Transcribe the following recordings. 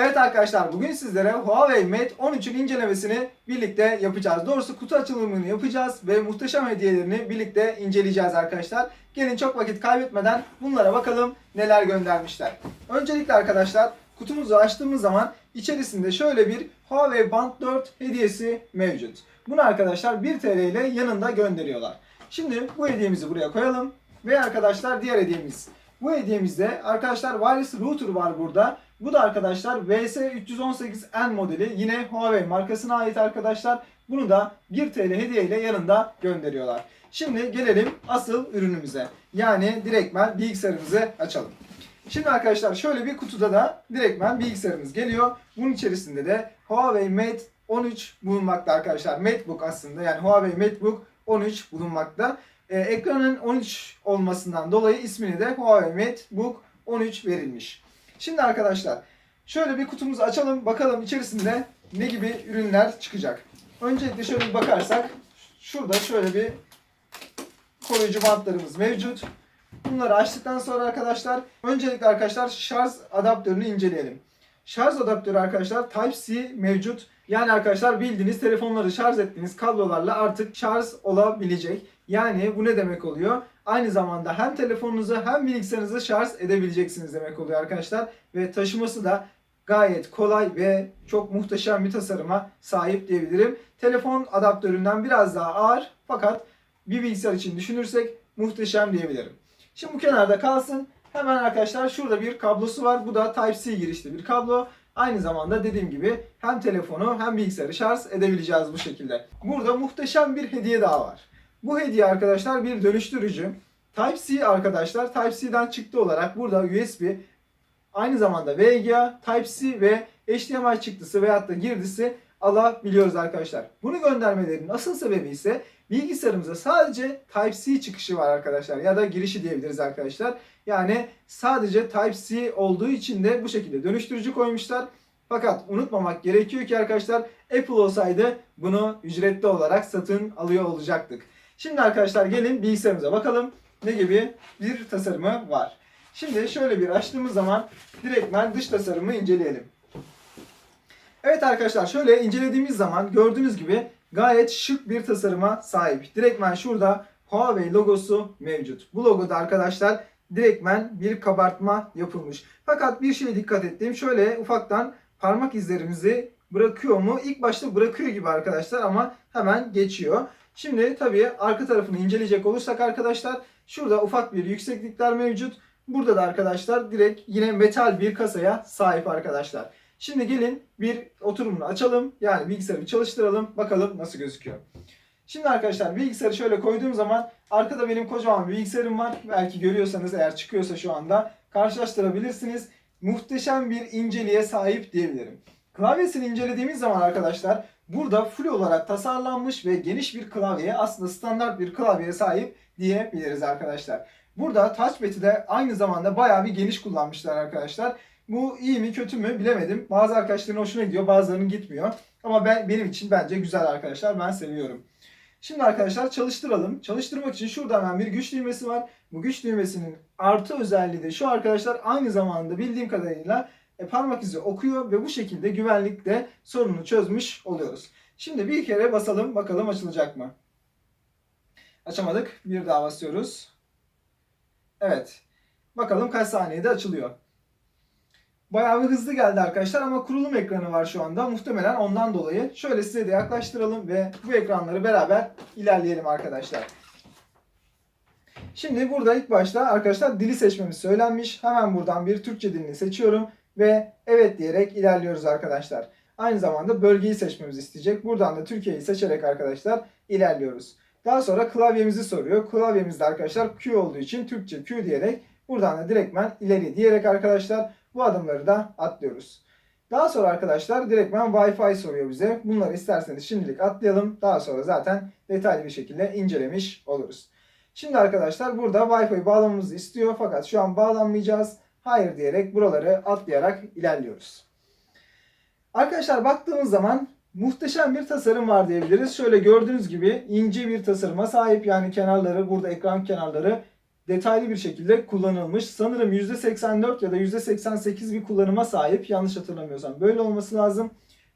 Evet arkadaşlar bugün sizlere Huawei Mate 13'ün incelemesini birlikte yapacağız. Doğrusu kutu açılımını yapacağız ve muhteşem hediyelerini birlikte inceleyeceğiz arkadaşlar. Gelin çok vakit kaybetmeden bunlara bakalım neler göndermişler. Öncelikle arkadaşlar kutumuzu açtığımız zaman içerisinde şöyle bir Huawei Band 4 hediyesi mevcut. Bunu arkadaşlar 1 TL ile yanında gönderiyorlar. Şimdi bu hediyemizi buraya koyalım. Ve arkadaşlar diğer hediyemiz. Bu hediyemizde arkadaşlar wireless router var burada. Bu da arkadaşlar VS318N modeli. Yine Huawei markasına ait arkadaşlar. Bunu da 1 TL hediye ile yanında gönderiyorlar. Şimdi gelelim asıl ürünümüze. Yani direktmen bilgisayarımızı açalım. Şimdi arkadaşlar şöyle bir kutuda da direktmen bilgisayarımız geliyor. Bunun içerisinde de Huawei Mate 13 bulunmakta arkadaşlar. MateBook aslında yani Huawei MateBook 13 bulunmakta. Ee, ekranın 13 olmasından dolayı ismini de Huawei MateBook 13 verilmiş. Şimdi arkadaşlar şöyle bir kutumuzu açalım bakalım içerisinde ne gibi ürünler çıkacak. Öncelikle şöyle bir bakarsak şurada şöyle bir koruyucu bantlarımız mevcut. Bunları açtıktan sonra arkadaşlar öncelikle arkadaşlar şarj adaptörünü inceleyelim. Şarj adaptörü arkadaşlar Type-C mevcut. Yani arkadaşlar bildiğiniz telefonları şarj ettiğiniz kablolarla artık şarj olabilecek. Yani bu ne demek oluyor? Aynı zamanda hem telefonunuzu hem bilgisayarınızı şarj edebileceksiniz demek oluyor arkadaşlar. Ve taşıması da gayet kolay ve çok muhteşem bir tasarıma sahip diyebilirim. Telefon adaptöründen biraz daha ağır fakat bir bilgisayar için düşünürsek muhteşem diyebilirim. Şimdi bu kenarda kalsın. Hemen arkadaşlar şurada bir kablosu var. Bu da Type-C girişli bir kablo. Aynı zamanda dediğim gibi hem telefonu hem bilgisayarı şarj edebileceğiz bu şekilde. Burada muhteşem bir hediye daha var. Bu hediye arkadaşlar bir dönüştürücü. Type-C arkadaşlar Type-C'den çıktı olarak burada USB aynı zamanda VGA, Type-C ve HDMI çıktısı veyahut da girdisi alabiliyoruz arkadaşlar. Bunu göndermelerinin asıl sebebi ise bilgisayarımıza sadece Type-C çıkışı var arkadaşlar ya da girişi diyebiliriz arkadaşlar. Yani sadece Type-C olduğu için de bu şekilde dönüştürücü koymuşlar. Fakat unutmamak gerekiyor ki arkadaşlar Apple olsaydı bunu ücretli olarak satın alıyor olacaktık. Şimdi arkadaşlar gelin bilgisayarımıza bakalım ne gibi bir tasarımı var. Şimdi şöyle bir açtığımız zaman direktmen dış tasarımı inceleyelim. Evet arkadaşlar şöyle incelediğimiz zaman gördüğünüz gibi gayet şık bir tasarıma sahip. Direktmen şurada Huawei logosu mevcut. Bu logoda arkadaşlar direktmen bir kabartma yapılmış. Fakat bir şeye dikkat ettiğim şöyle ufaktan parmak izlerimizi bırakıyor mu? İlk başta bırakıyor gibi arkadaşlar ama hemen geçiyor. Şimdi tabii arka tarafını inceleyecek olursak arkadaşlar şurada ufak bir yükseklikler mevcut. Burada da arkadaşlar direkt yine metal bir kasaya sahip arkadaşlar. Şimdi gelin bir oturumunu açalım. Yani bilgisayarı çalıştıralım. Bakalım nasıl gözüküyor. Şimdi arkadaşlar bilgisayarı şöyle koyduğum zaman arkada benim kocaman bir bilgisayarım var. Belki görüyorsanız eğer çıkıyorsa şu anda karşılaştırabilirsiniz. Muhteşem bir inceliğe sahip diyebilirim. Klavyesini incelediğimiz zaman arkadaşlar burada full olarak tasarlanmış ve geniş bir klavyeye aslında standart bir klavyeye sahip diyebiliriz arkadaşlar. Burada touchpad'i de aynı zamanda bayağı bir geniş kullanmışlar arkadaşlar. Bu iyi mi kötü mü bilemedim. Bazı arkadaşların hoşuna gidiyor bazılarının gitmiyor. Ama ben benim için bence güzel arkadaşlar. Ben seviyorum. Şimdi arkadaşlar çalıştıralım. Çalıştırmak için şurada hemen bir güç düğmesi var. Bu güç düğmesinin artı özelliği de şu arkadaşlar aynı zamanda bildiğim kadarıyla e, parmak izi okuyor ve bu şekilde güvenlikte sorununu çözmüş oluyoruz. Şimdi bir kere basalım bakalım açılacak mı? Açamadık. Bir daha basıyoruz. Evet. Bakalım kaç saniyede açılıyor. Bayağı bir hızlı geldi arkadaşlar ama kurulum ekranı var şu anda. Muhtemelen ondan dolayı. Şöyle size de yaklaştıralım ve bu ekranları beraber ilerleyelim arkadaşlar. Şimdi burada ilk başta arkadaşlar dili seçmemiz söylenmiş. Hemen buradan bir Türkçe dilini seçiyorum ve evet diyerek ilerliyoruz arkadaşlar. Aynı zamanda bölgeyi seçmemizi isteyecek. Buradan da Türkiye'yi seçerek arkadaşlar ilerliyoruz. Daha sonra klavyemizi soruyor. Klavyemizde arkadaşlar Q olduğu için Türkçe Q diyerek buradan da direktmen ileri diyerek arkadaşlar bu adımları da atlıyoruz. Daha sonra arkadaşlar direktmen Wi-Fi soruyor bize. Bunları isterseniz şimdilik atlayalım. Daha sonra zaten detaylı bir şekilde incelemiş oluruz. Şimdi arkadaşlar burada Wi-Fi bağlamamızı istiyor fakat şu an bağlanmayacağız. Hayır diyerek buraları atlayarak ilerliyoruz. Arkadaşlar baktığımız zaman muhteşem bir tasarım var diyebiliriz. Şöyle gördüğünüz gibi ince bir tasarıma sahip yani kenarları burada ekran kenarları detaylı bir şekilde kullanılmış. Sanırım %84 ya da %88 bir kullanıma sahip. Yanlış hatırlamıyorsam böyle olması lazım.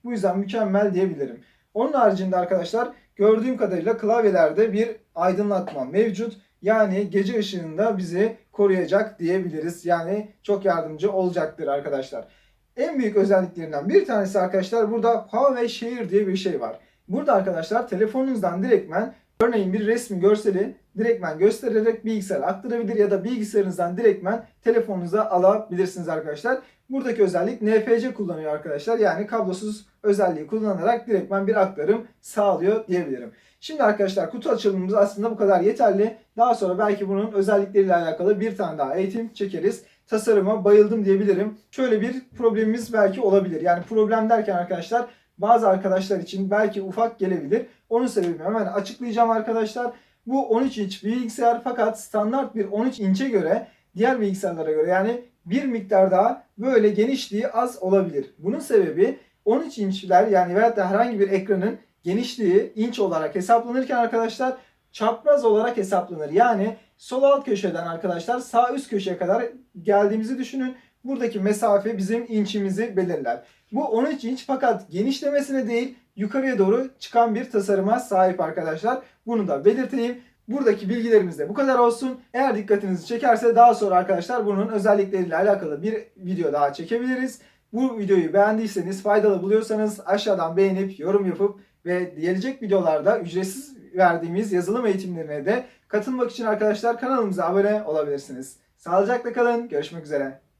Bu yüzden mükemmel diyebilirim. Onun haricinde arkadaşlar gördüğüm kadarıyla klavyelerde bir aydınlatma mevcut. Yani gece ışığında bizi koruyacak diyebiliriz. Yani çok yardımcı olacaktır arkadaşlar. En büyük özelliklerinden bir tanesi arkadaşlar burada Huawei Share diye bir şey var. Burada arkadaşlar telefonunuzdan direktmen örneğin bir resmi görseli direktmen göstererek bilgisayara aktarabilir ya da bilgisayarınızdan direktmen telefonunuza alabilirsiniz arkadaşlar. Buradaki özellik NFC kullanıyor arkadaşlar. Yani kablosuz özelliği kullanarak direktmen bir aktarım sağlıyor diyebilirim. Şimdi arkadaşlar kutu açılımımız aslında bu kadar yeterli. Daha sonra belki bunun özellikleriyle alakalı bir tane daha eğitim çekeriz. Tasarıma bayıldım diyebilirim. Şöyle bir problemimiz belki olabilir. Yani problem derken arkadaşlar bazı arkadaşlar için belki ufak gelebilir. Onun sebebini hemen açıklayacağım arkadaşlar. Bu 13 inç bilgisayar fakat standart bir 13 inçe göre diğer bilgisayarlara göre yani bir miktar daha böyle genişliği az olabilir. Bunun sebebi 13 inçler yani veyahut da herhangi bir ekranın genişliği inç olarak hesaplanırken arkadaşlar çapraz olarak hesaplanır. Yani sol alt köşeden arkadaşlar sağ üst köşeye kadar geldiğimizi düşünün. Buradaki mesafe bizim inçimizi belirler. Bu 13 inç fakat genişlemesine değil yukarıya doğru çıkan bir tasarıma sahip arkadaşlar. Bunu da belirteyim. Buradaki bilgilerimiz de bu kadar olsun. Eğer dikkatinizi çekerse daha sonra arkadaşlar bunun özellikleriyle alakalı bir video daha çekebiliriz. Bu videoyu beğendiyseniz, faydalı buluyorsanız aşağıdan beğenip yorum yapıp ve gelecek videolarda ücretsiz verdiğimiz yazılım eğitimlerine de katılmak için arkadaşlar kanalımıza abone olabilirsiniz. Sağlıcakla kalın. Görüşmek üzere.